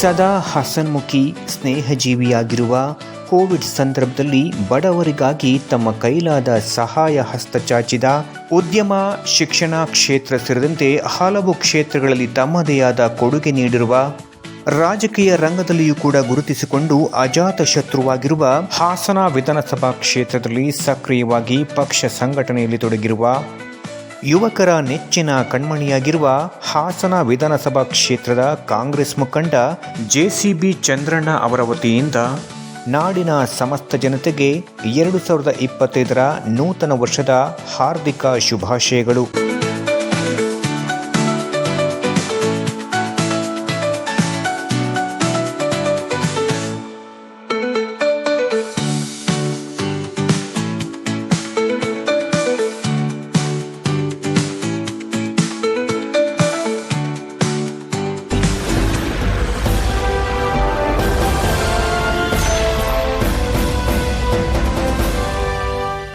ಸದಾ ಹಸನ್ಮುಖಿ ಸ್ನೇಹಜೀವಿಯಾಗಿರುವ ಕೋವಿಡ್ ಸಂದರ್ಭದಲ್ಲಿ ಬಡವರಿಗಾಗಿ ತಮ್ಮ ಕೈಲಾದ ಸಹಾಯ ಹಸ್ತ ಚಾಚಿದ ಉದ್ಯಮ, ಶಿಕ್ಷಣ ಕ್ಷೇತ್ರ ಸೇರಿದಂತೆ ಹಲವು ಕ್ಷೇತ್ರಗಳಲ್ಲಿ ತಮ್ಮದೇ ಆದ ಕೊಡುಗೆ ನೀಡಿರುವ ರಾಜಕೀಯ ರಂಗದಲ್ಲಿಯೂ ಕೂಡ ಗುರುತಿಸಿಕೊಂಡು ಅಜಾತ ಶತ್ರುವಾಗಿರುವ ಹಾಸನ ವಿಧಾನಸಭಾ ಕ್ಷೇತ್ರದಲ್ಲಿ ಸಕ್ರಿಯವಾಗಿ ಪಕ್ಷ ಸಂಘಟನೆಯಲ್ಲಿ ತೊಡಗಿರುವ ಯುವಕರ ನೆಚ್ಚಿನ ಕಣ್ಮಣಿಯಾಗಿರುವ ಹಾಸನ ವಿಧಾನಸಭಾ ಕ್ಷೇತ್ರದ ಕಾಂಗ್ರೆಸ್ ಮುಖಂಡ ಜೆಸಿಬಿ ಚಂದ್ರಣ್ಣ ಅವರ ವತಿಯಿಂದ ನಾಡಿನ ಸಮಸ್ತ ಜನತೆಗೆ ಎರಡು ಸಾವಿರದ ಇಪ್ಪತ್ತೈದರ ನೂತನ ವರ್ಷದ ಹಾರ್ದಿಕ ಶುಭಾಶಯಗಳು.